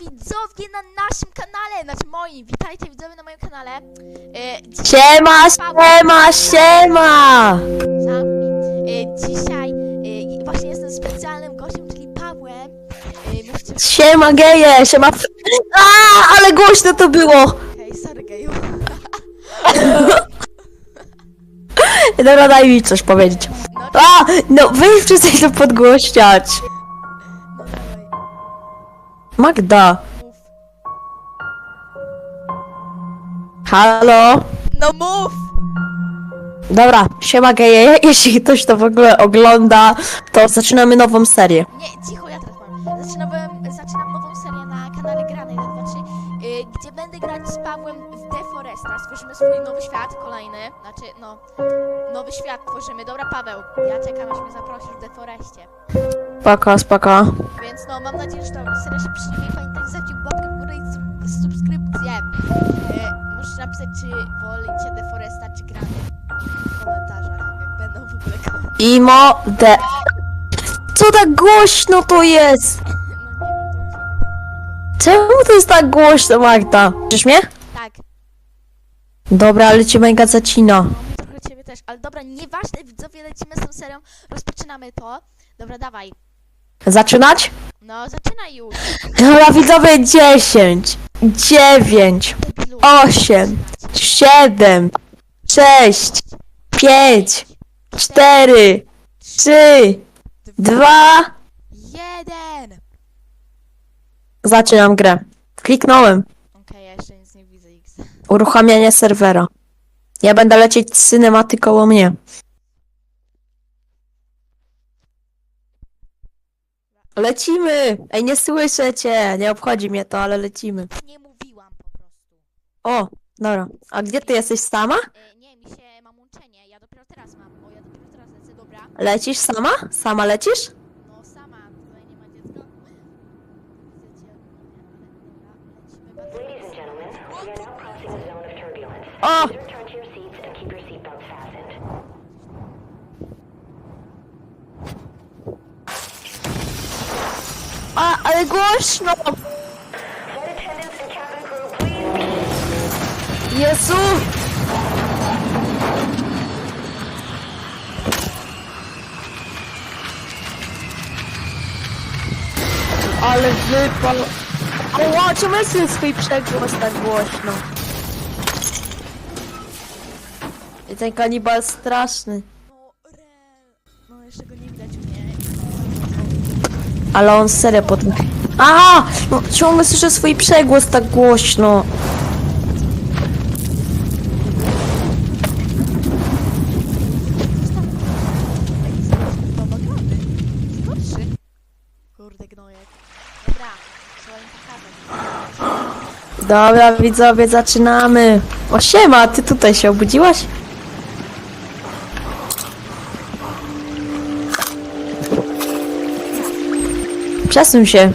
widzowie na naszym kanale, znaczy moim, witajcie widzowie na moim kanale. E, Siema, siema, siema! E, dzisiaj e, właśnie jestem specjalnym gościem, czyli Pawłem. E, musicie... Siema geje, siema... A, ale głośno to było! Okej, sorry geju. Dobra, daj mi coś powiedzieć. No, A, no wy wszyscy to podgłośniać. Magda, halo? No mów! Dobra, siema geje, jeśli ktoś to w ogóle ogląda, to zaczynamy nową serię. Nie, cicho, ja teraz powiem. Zaczynam, zaczynam nową serię na kanale Grany 1, 2, 3, y, gdzie będę grać z Pawłem w Deforesta. Stworzymy swój nowy świat, kolejny. Znaczy, no, nowy świat tworzymy. Dobra, Paweł, ja czekam, aż mnie zaprosisz w Deforestie. Spoko, spoko. Więc no, mam nadzieję, że ta seria się przyjmie. Pamiętajcie, zaciąć łapkę w górę i sub- subskrypcję. Y, możecie napisać, czy wolicie Deforesta, czy Grany w komentarzach, jak będą w ogóle komentarze. Imo de... Co tak głośno to jest? No nie wiem, to Czemu to jest tak głośno, Magda? Słyszysz mnie? Tak. Dobra, ale cię mega zacina. No, trochę ciebie też, ale dobra, nieważne, widzowie, lecimy z tą serią, rozpoczynamy to. Dobra, dawaj. Zaczynać? No, zaczynaj już. Dobra, widzowie, 10, 9, Debilu. 8, 7, 6, 5, 4, 3, 2. Jeden! Zaczynam grę. Kliknąłem. Okej, ja jeszcze nic nie widzę, X. Uruchamianie serwera. Ja będę lecieć z cinematy koło mnie. Lecimy! Ej, nie słyszę cię! Nie obchodzi mnie to, ale lecimy. Nie mówiłam po prostu. O, dobra. A gdzie ty jesteś sama? E, nie, mi się mam łączenie, ja dopiero teraz mam. O, ja dopiero teraz lecę, dobra. Lecisz sama? Sama lecisz? No, sama, tutaj nie ma dziecka. Widzę cię, nie, ale dobra, lecimy bardzo. Ladies and gentlemen, we are now crossing a zone of turbulence. O! Ale głośno! Jezu! Ale wypal... Oła, czemu jest swój przegłos tak głośno? I ten kanibal straszny. Ale on serio potem... A! No, ciągle słyszę swój przegłos tak głośno. Kurde. Dobra. Dobra, widzowie, zaczynamy. O, siema, ty tutaj się obudziłaś? Przesuń się.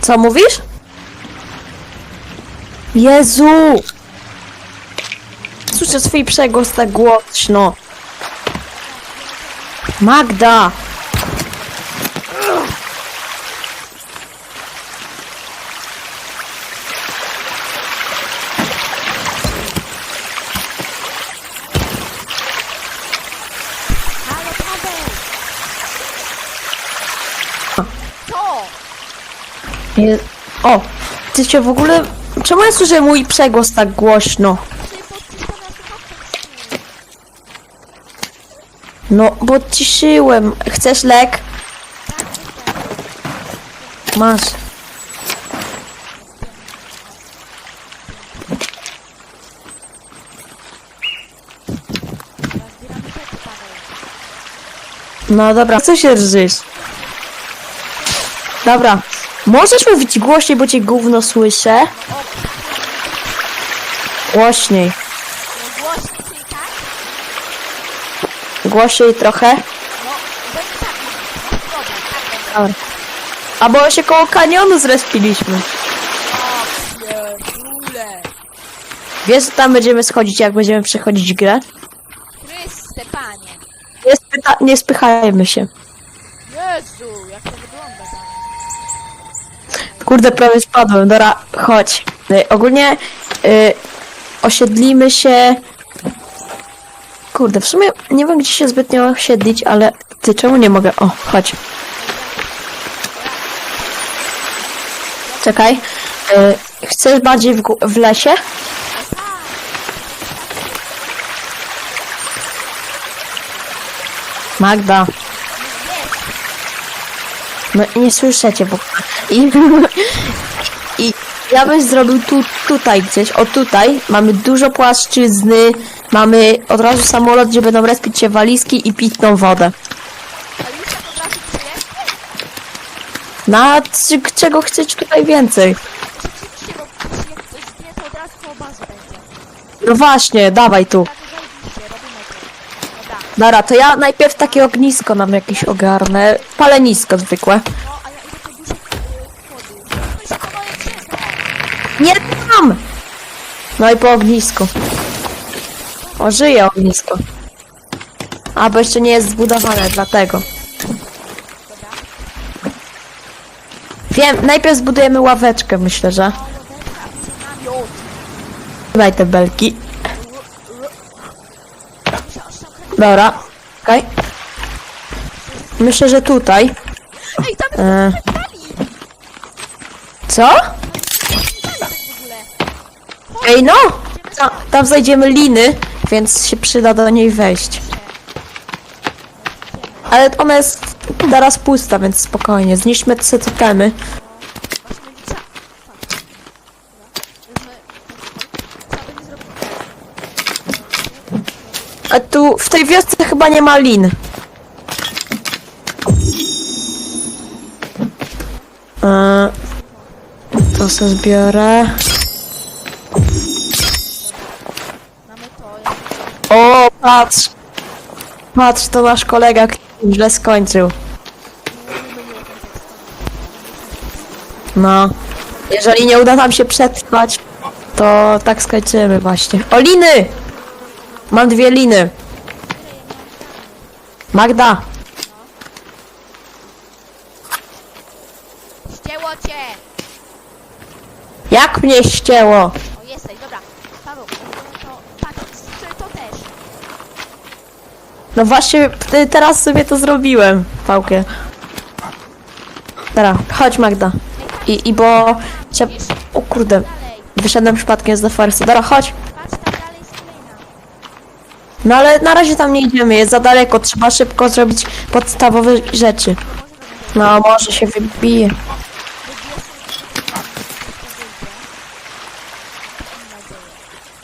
Co mówisz? Jezu! Słyszę swój przegłos tak głośno. Magda! Halo, Paweł! Co? Je... O! Ty się w ogóle... Czemu ja słyszę mój przegłos tak głośno? No, bo ciszyłem. Chcesz lek? Masz. No dobra, co się rżysz? Dobra. Możesz mówić głośniej, bo cię gówno słyszę? Głośniej. Głośniej, tak? Głośniej trochę. No, będzie tak. No, dobra, tak. Dobra. A bo się koło kanionu zrespiliśmy. O, Wiesz, że tam będziemy schodzić, jak będziemy przechodzić grę? Chryste, panie. Nie, spyta- nie spychajmy się. Jezu, jak to wygląda tam. Kurde, prawie spadłem. Dobra, chodź. Y, ogólnie y, osiedlimy się... Kurde, w sumie nie wiem, gdzie się zbytnio osiedlić, ale... Ty, czemu nie mogę? O, chodź. Czekaj. Y, chcesz bardziej w, w lesie? Magda. No nie słyszycie w ogóle. I, I ja bym zrobił tu, tutaj gdzieś, o tutaj. Mamy dużo płaszczyzny, mamy od razu samolot, gdzie będą respić się walizki i pitną wodę. Na czego chcesz tutaj więcej? No właśnie, dawaj tu. Tak, zajebiście, robimy to. Dobra. To ja najpierw takie ognisko nam jakieś ogarnę. Palenisko zwykłe. Nie tam! No i po ognisku. O, żyje ognisko. A, bo jeszcze nie jest zbudowane, dlatego. Wiem, najpierw zbudujemy ławeczkę, myślę, że. Daj te belki. Dobra, okej. Myślę, że tutaj. Ej, tam jest E, co? tak w ogóle. Ej, no! Ta, tam znajdziemy liny, więc się przyda do niej wejść. Ale ona jest teraz pusta, więc spokojnie. Zniszczmy te totemy. Właśnie widzę. Fuck. Dobra. Weźmy- Co by nie zrobił? A tu w tej wiosce chyba nie ma lin. E, to sobie zbiorę. O, patrz! Patrz, to nasz kolega k- źle skończył. No. Jeżeli nie uda nam się przetrwać, to tak skończymy właśnie. O, liny! Mam dwie liny. Magda! Ścięło cię! Jak mnie ścięło? O, jesteś, dobra. Paweł, to... Tak, to też. No właśnie, ty- teraz sobie to zrobiłem, Pałkę. Dobra, chodź Magda. I, i bo... O kurde, Dalej. wyszedłem przypadkiem z The Forest. Dobra, chodź. Patrz, tam dalej jest kolejna. No ale na razie tam nie idziemy, jest za daleko, trzeba szybko zrobić podstawowe rzeczy. No, może się wybije.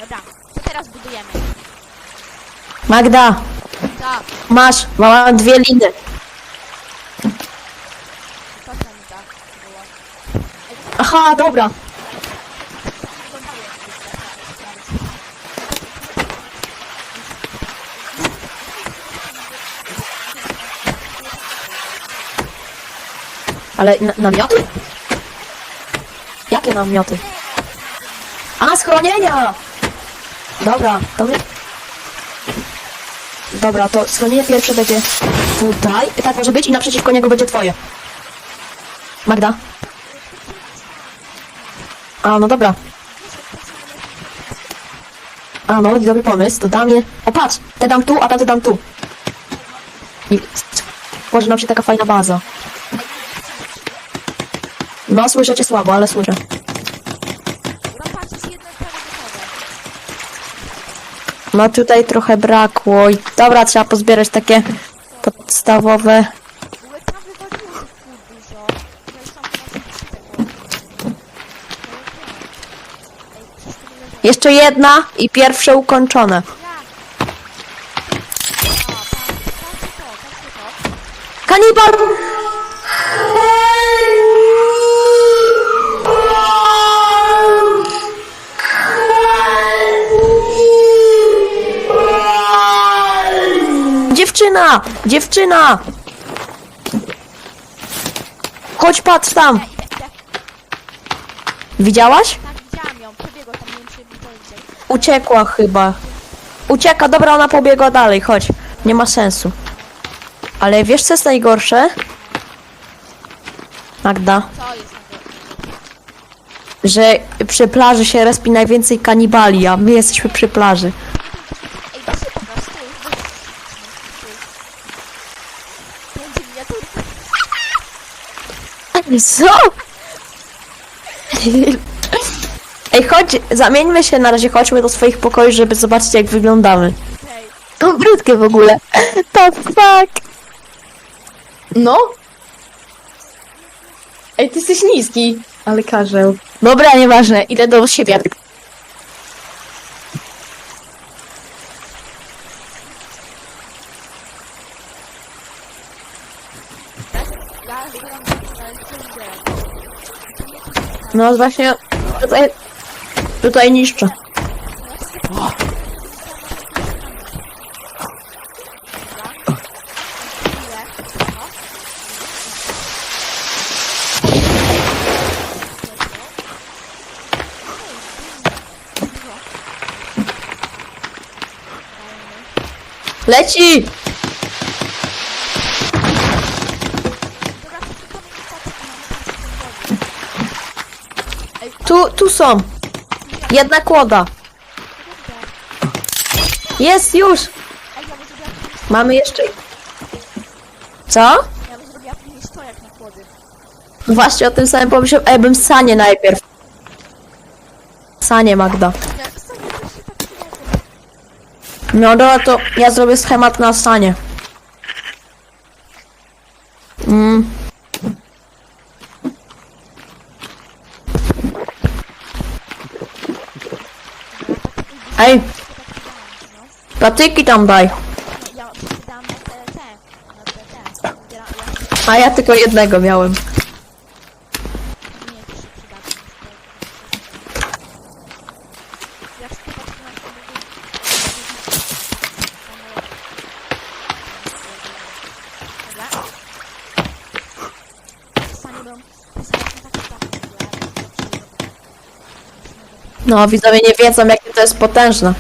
Dobra, to teraz budujemy. Magda, masz, mam dwie liny. to tam tak było. Aha, dobra. Ale na, namioty? Jakie namioty? A, schronienia! Dobra, dobra. Dobra, to schronienie pierwsze będzie tutaj. Tak może być i naprzeciwko niego będzie twoje. Magda? A, no dobra. A, no, dobry pomysł, to dam je... O, patrz, te dam tu, a te dam tu. I może nam się taka fajna baza. No, słyszę cię słabo, ale słyszę. Dobra, patrz, jest jedno prawie gotowe. No, tutaj trochę brakło i... Dobra, trzeba pozbierać takie podstawowe... Tam wywaliło dużo. No. Ej, przecież to nie leży. Jeszcze jedna i pierwsze ukończone. Jak? A, patrz, patrzcie to, patrzcie to. Kanibal! Dziewczyna! Dziewczyna! Chodź, patrz tam! Idę, idę. Widziałaś? Tak, widziałam ją, przebiegła tam, nie wiem, czy mi to idzie. uciekła chyba. Ucieka, dobra, ona pobiegła dalej, chodź. Nie ma sensu. Ale wiesz co jest najgorsze? Magda, Co jest na tym? że przy plaży się respi najwięcej kanibali, a my jesteśmy przy plaży. Co? Ej, chodź, zamieńmy się na razie, chodźmy do swoich pokoi, żeby zobaczyć jak wyglądamy. To brzydkie w ogóle. To fuck. No? Ej, ty jesteś niski. Ale karzeł. Dobra, nieważne, idę do siebie. No właśnie, tutaj, tutaj niszczę. Leci! Tu, tu są. Jedna kłoda. Jest już. Mamy jeszcze... Co? ja bym zrobiła na kłody. Właśnie o tym samym pomyślałem. Ej, bym sanie najpierw. Sanie, Magda. Ja się tak. No dobra, to ja zrobię schemat na sanie. Mm. Ej, patyki tam daj. Ja na na A ja tylko jednego miałem. to. Jak sklepać to na na No, widzowie nie wiedzą, jakie to jest potężne.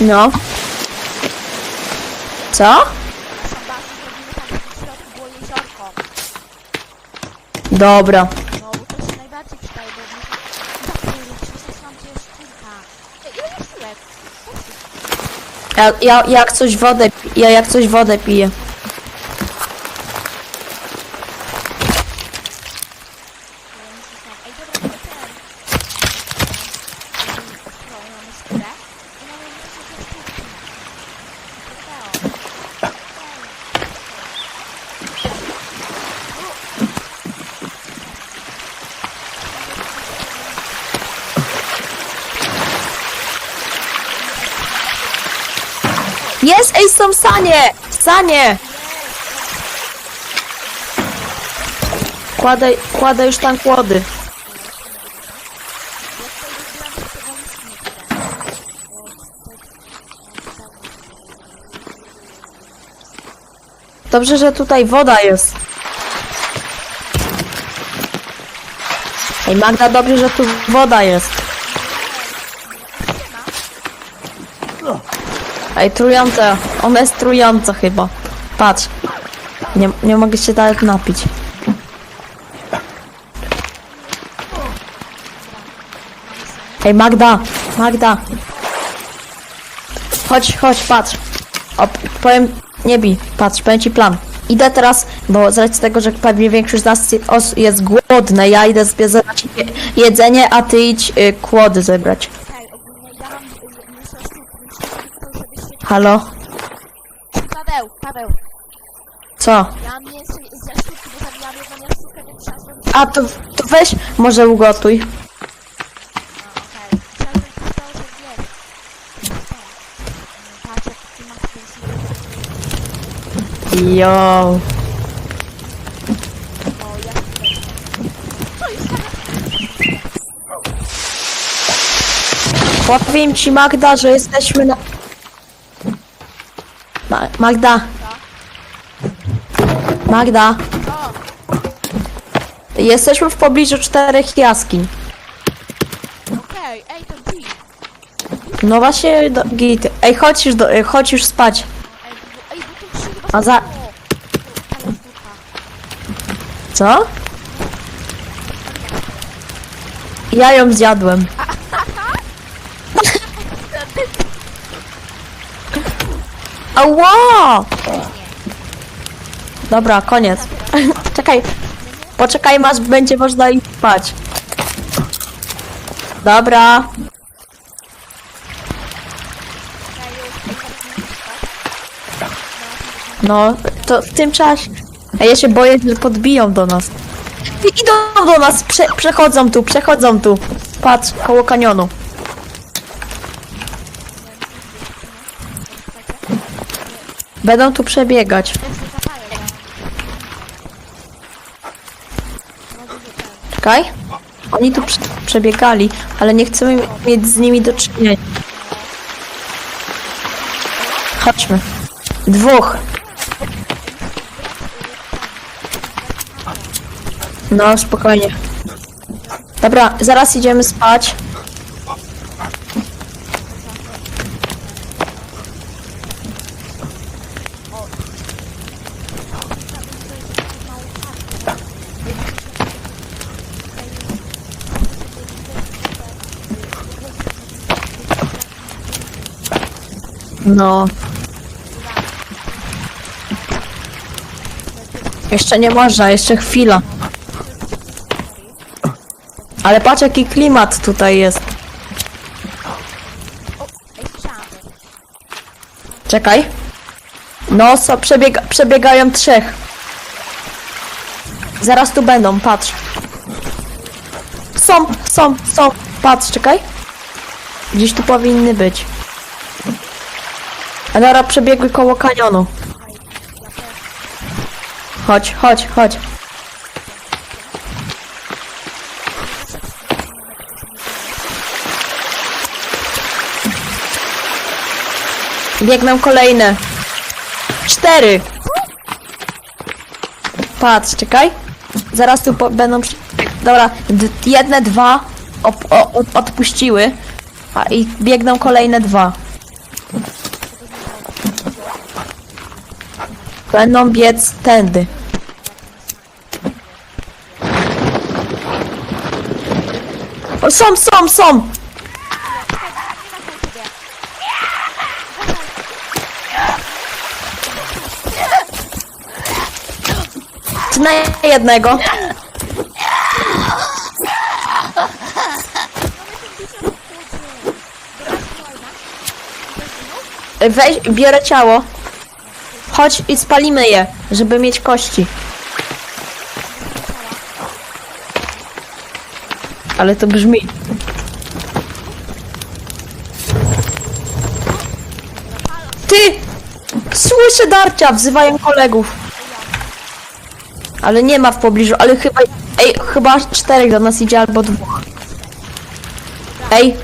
No. Co? Sam basen zrobimy tak, żeby w środku było jeziorko. Dobra. Ja, ja jak coś wodę, ja jak coś wodę piję. Ej, dobra, mamy ten. Skoro mamy skórę, to mamy jeszcze dwie sztuki. Trofeo. Jest, ej, są Sanie! Kładę, kładę już tam kłody. Dobrze, że tutaj woda jest. Ej, Magda, dobrze, że tu woda jest. Ej, trująca. Ona jest trująca chyba. Patrz. Nie, nie mogę się nawet napić. Ej, Magda! Magda! Chodź, chodź, patrz. O, powiem, nie bij, patrz, powiem ci plan. Idę teraz, bo z racji tego, że pewnie większość z nas jest głodne, ja idę zbierać je, jedzenie, a ty idź y, kłody zebrać. Halo? Paweł, Paweł. Co? Ja mnie z jaszczurki, bo zabijam jedną jaszczurkę, A to, to weź, może ugotuj. Jo. Powiem ci Magda, że jesteśmy na ma Magda. Magda. Jesteśmy w pobliżu czterech jaskiń. okej, ej, to G. No właśnie, do, git. Ej, chodź już, do, e, chodź już spać. Ej, bo, ej, bo tu się chyba A za-. Co? Ja ją zjadłem. Ała! Dobra, koniec. Czekaj. Poczekaj, masz, będzie można iść spać. Dobra. No, to w tym czasie. A ja się boję, że podbiją do nas. Idą do nas, prze, przechodzą tu, przechodzą tu. Patrz, koło kanionu. Będą tu przebiegać. Czekaj. Oni tu prze, przebiegali, ale nie chcemy mieć z nimi do czynienia. Chodźmy. Dwóch. No, spokojnie. Dobra, zaraz idziemy spać. No. Jeszcze nie można, jeszcze chwila. Ale patrz jaki klimat tutaj jest. Czekaj. No, co, przebiega, przebiegają trzech. Zaraz tu będą, patrz. Są, są, są. Patrz, czekaj. Gdzieś tu powinny być. A teraz przebiegły koło kanionu. Chodź, chodź, chodź. Biegną kolejne. Cztery. Patrz, czekaj. Zaraz tu będą. Dobra, jedne dwa op, odpuściły. A i biegną kolejne dwa. Będą biec tędy. O, są, są, są! Na jednego? Weź, biorę ciało. Chodź i spalimy je, żeby mieć kości. Ale to brzmi. Ty! Słyszę darcia, wzywają kolegów. Ale nie ma w pobliżu, ale chyba... Ej, chyba czterech do nas idzie albo dwóch. Ej!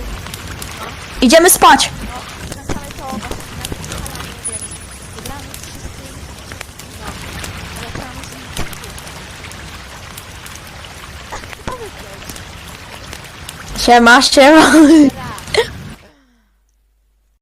Idziemy spać! Siema, siema.